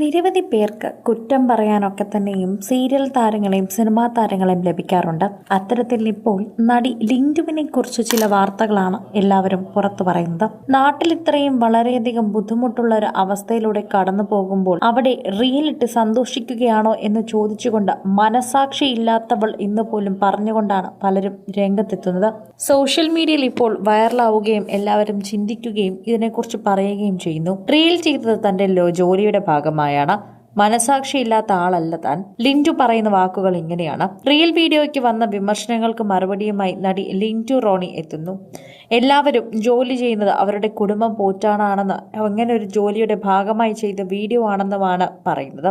നിരവധി പേർക്ക് കുറ്റം പറയാനൊക്കെ തന്നെയും സീരിയൽ താരങ്ങളെയും സിനിമാ താരങ്ങളെയും ലഭിക്കാറുണ്ട്. അത്തരത്തിൽ ഇപ്പോൾ നടി ലിൻഡുവിനെ കുറിച്ച് ചില വാർത്തകളാണ് എല്ലാവരും പുറത്തു പറയുന്നത്. നാട്ടിൽ ഇത്രയും വളരെയധികം ബുദ്ധിമുട്ടുള്ള ഒരു അവസ്ഥയിലൂടെ കടന്നു പോകുമ്പോൾ അവിടെ റീലിട്ട് സന്തോഷിക്കുകയാണോ എന്ന് ചോദിച്ചുകൊണ്ട് മനസാക്ഷി ഇല്ലാത്തവൾ ഇന്ന് പോലും പറഞ്ഞുകൊണ്ടാണ് പലരും രംഗത്തെത്തുന്നത്. സോഷ്യൽ മീഡിയയിൽ ഇപ്പോൾ വൈറലാവുകയും എല്ലാവരും ചിന്തിക്കുകയും ഇതിനെക്കുറിച്ച് പറയുകയും ചെയ്യുന്നു. റീൽ ചെയ്തത് തന്റെ ജോലിയുടെ ജോലിയുടെ ഭാഗമായാണ് മനസാക്ഷിയില്ലാത്ത ആളല്ല താൻ. ലിന്റു പറയുന്ന വാക്കുകൾ ഇങ്ങനെയാണ്. റിയൽ വീഡിയോയ്ക്ക് വന്ന വിമർശനങ്ങൾക്ക് മറുപടിയുമായി നടി ലിന്റു റോണി എത്തുന്നു. എല്ലാവരും ജോലി ചെയ്യുന്നത് അവരുടെ കുടുംബം പോറ്റാനാണെന്ന് അങ്ങനെ ഒരു ജോലിയുടെ ഭാഗമായി ചെയ്ത വീഡിയോ ആണെന്നുമാണ് പറയുന്നത്.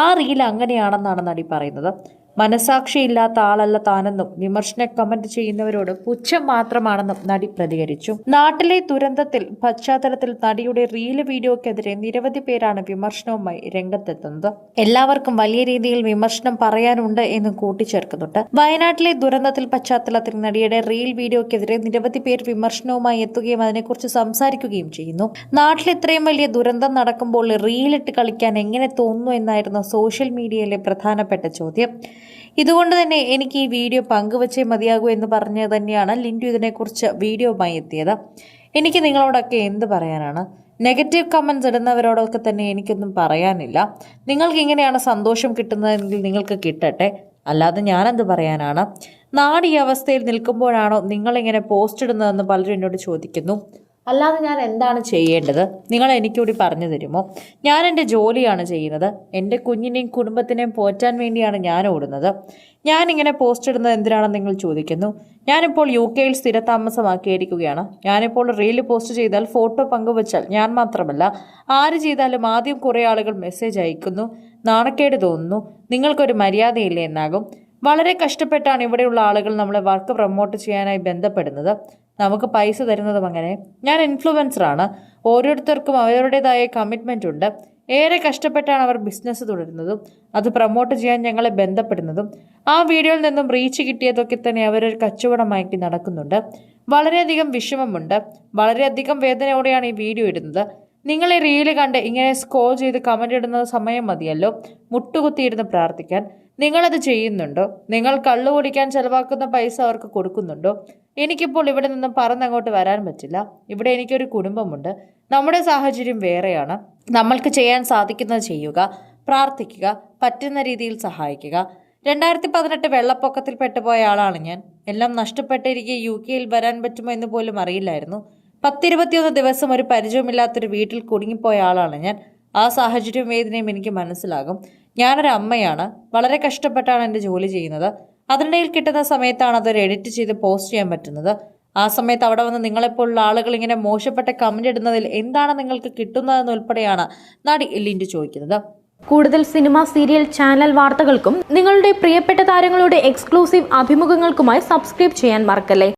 ആ റീൽ അങ്ങനെയാണെന്നാണ് നടി പറയുന്നത്. മനസാക്ഷിയില്ലാത്ത ആളല്ല താനെന്നും വിമർശന കമന്റ് ചെയ്യുന്നവരോട് പുച്ഛം മാത്രമാണെന്നും നടി പ്രതികരിച്ചു. നാട്ടിലെ ദുരന്തത്തിൽ പശ്ചാത്തലത്തിൽ നടിയുടെ റീൽ വീഡിയോക്കെതിരെ നിരവധി പേരാണ് വിമർശനവുമായി രംഗത്തെത്തുന്നത്. എല്ലാവർക്കും വലിയ രീതിയിൽ വിമർശനം പറയാനുണ്ട് എന്ന് കൂട്ടിച്ചേർക്കുന്നുണ്ട്. വയനാട്ടിലെ ദുരന്തത്തിൽ പശ്ചാത്തലത്തിൽ നടിയുടെ റീൽ വീഡിയോക്കെതിരെ നിരവധി പേർ വിമർശനവുമായി എത്തുകയും അതിനെക്കുറിച്ച് സംസാരിക്കുകയും ചെയ്യുന്നു. നാട്ടിൽ ഇത്രയും വലിയ ദുരന്തം നടക്കുമ്പോൾ റീലിട്ട് കളിക്കാൻ എങ്ങനെ തോന്നുന്നു എന്നായിരുന്നു സോഷ്യൽ മീഡിയയിലെ പ്രധാനപ്പെട്ട ചോദ്യം. ഇതുകൊണ്ട് തന്നെ എനിക്ക് ഈ വീഡിയോ പങ്കുവച്ചേ മതിയാകൂ എന്ന് പറഞ്ഞ് തന്നെയാണ് ലിൻഡു ഇതിനെക്കുറിച്ച് വീഡിയോയുമായി എത്തിയത്. എനിക്ക് നിങ്ങളോടൊക്കെ എന്ത് പറയാനാണ്? നെഗറ്റീവ് കമൻസ് ഇടുന്നവരോടൊക്കെ തന്നെ എനിക്കൊന്നും പറയാനില്ല. നിങ്ങൾക്ക് ഇങ്ങനെയാണ് സന്തോഷം കിട്ടുന്നതെങ്കിൽ നിങ്ങൾക്ക് കിട്ടട്ടെ. അല്ലാതെ ഞാനെന്ത് പറയാനാണ്? നാട് ഈ അവസ്ഥയിൽ നിൽക്കുമ്പോഴാണോ നിങ്ങളിങ്ങനെ പോസ്റ്റ് ഇടുന്നതെന്ന് പലരും എന്നോട് ചോദിക്കുന്നു. അല്ലാതെ ഞാൻ എന്താണ് ചെയ്യേണ്ടത്? നിങ്ങൾ എനിക്കൂടി പറഞ്ഞു തരുമോ? ഞാൻ എന്റെ ജോലിയാണ് ചെയ്യുന്നത്. എന്റെ കുഞ്ഞിനെയും കുടുംബത്തിനെയും പോറ്റാൻ വേണ്ടിയാണ് ഞാൻ ഓടുന്നത്. ഞാൻ ഇങ്ങനെ പോസ്റ്റ് ഇടുന്നത് എന്തിനാണെന്ന് നിങ്ങൾ ചോദിക്കുന്നു. ഞാനിപ്പോൾ യു കെയിൽ സ്ഥിരതാമസമാക്കിയിരിക്കുകയാണ്. ഞാനിപ്പോൾ റീൽ പോസ്റ്റ് ചെയ്താൽ ഫോട്ടോ പങ്കുവച്ചാൽ ഞാൻ മാത്രമല്ല ആര് ചെയ്താലും ആദ്യം കുറേ ആളുകൾ മെസ്സേജ് അയക്കുന്നു. നാണക്കേട് തോന്നുന്നു. നിങ്ങൾക്കൊരു മര്യാദയില്ലേ എന്നാകും. വളരെ കഷ്ടപ്പെട്ടാണ് ഇവിടെയുള്ള ആളുകൾ നമ്മളെ വർക്ക് പ്രൊമോട്ട് ചെയ്യാനായി ബന്ധപ്പെടുന്നത്. നമുക്ക് പൈസ തരുന്നതും അങ്ങനെ ഞാൻ ഇൻഫ്ലുവൻസറാണ് ഓരോരുത്തർക്കും അവരുടേതായ കമ്മിറ്റ്മെന്റ് ഉണ്ട്. ഏറെ കഷ്ടപ്പെട്ടാണ് അവർ ബിസിനസ് തുടരുന്നതും അത് പ്രൊമോട്ട് ചെയ്യാൻ ഞങ്ങളെ ബന്ധപ്പെടുന്നതും. ആ വീഡിയോയിൽ നിന്നും റീച്ച് കിട്ടിയതൊക്കെ തന്നെ അവരൊരു കച്ചവടമാക്കി നടക്കുന്നുണ്ട്. വളരെയധികം വിഷമമുണ്ട്. വളരെയധികം വേദനയോടെയാണ് ഈ വീഡിയോ ഇടുന്നത്. നിങ്ങൾ ഈ റീൽ കണ്ട് ഇങ്ങനെ സ്കോർ ചെയ്ത് കമന്റ് ഇടുന്ന സമയം മതിയല്ലോ. മുട്ടുകുത്തിയിരുന്ന് പ്രാർത്ഥിക്കാൻ നിങ്ങളത് ചെയ്യുന്നുണ്ടോ? നിങ്ങൾ കള്ളു കുടിക്കാൻ ചെലവാക്കുന്ന പൈസ അവർക്ക് കൊടുക്കുന്നുണ്ടോ? എനിക്കിപ്പോൾ ഇവിടെ നിന്നും പറന്നങ്ങോട്ട് വരാൻ പറ്റില്ല. ഇവിടെ എനിക്കൊരു കുടുംബമുണ്ട്. നമ്മുടെ സാഹചര്യം വേറെയാണ്. നമ്മൾക്ക് ചെയ്യാൻ സാധിക്കുന്നത് ചെയ്യുക പ്രാർത്ഥിക്കുക പറ്റുന്ന രീതിയിൽ സഹായിക്കുക. രണ്ടായിരത്തി പതിനെട്ട് വെള്ളപ്പൊക്കത്തിൽ പെട്ടുപോയ ആളാണ് ഞാൻ. എല്ലാം നഷ്ടപ്പെട്ടിരിക്കെ യു കെയിൽ വരാൻ പറ്റുമോ എന്ന് പോലും അറിയില്ലായിരുന്നു. പത്തിരുപത്തിയൊന്ന് ദിവസം ഒരു പരിചയമില്ലാത്തൊരു വീട്ടിൽ കുടുങ്ങിപ്പോയ ആളാണ് ഞാൻ. ആ സാഹചര്യം വേദനയും എനിക്ക് മനസ്സിലാകും. ഞാനൊരു അമ്മയാണ്. വളരെ കഷ്ടപ്പെട്ടാണ് എന്റെ ജോലി ചെയ്യുന്നത്. അതിനിടയിൽ കിട്ടുന്ന സമയത്താണ് അതൊരു എഡിറ്റ് ചെയ്ത് പോസ്റ്റ് ചെയ്യാൻ പറ്റുന്നത്. ആ സമയത്ത് അവിടെ വന്ന് നിങ്ങളെപ്പോലുള്ള ആളുകൾ ഇങ്ങനെ മോശപ്പെട്ട കമന്റ് ഇടുന്നതിൽ എന്താണ് നിങ്ങൾക്ക് കിട്ടുന്നതെന്ന് ഉൾപ്പെടെയാണ് നടി എല്ലിന്റെ ചോദിക്കുന്നത്. കൂടുതൽ സിനിമ സീരിയൽ ചാനൽ വാർത്തകൾക്കും നിങ്ങളുടെ പ്രിയപ്പെട്ട താരങ്ങളുടെ എക്സ്ക്ലൂസീവ് അഭിമുഖങ്ങൾക്കുമായി സബ്സ്ക്രൈബ് ചെയ്യാൻ മറക്കല്ലേ?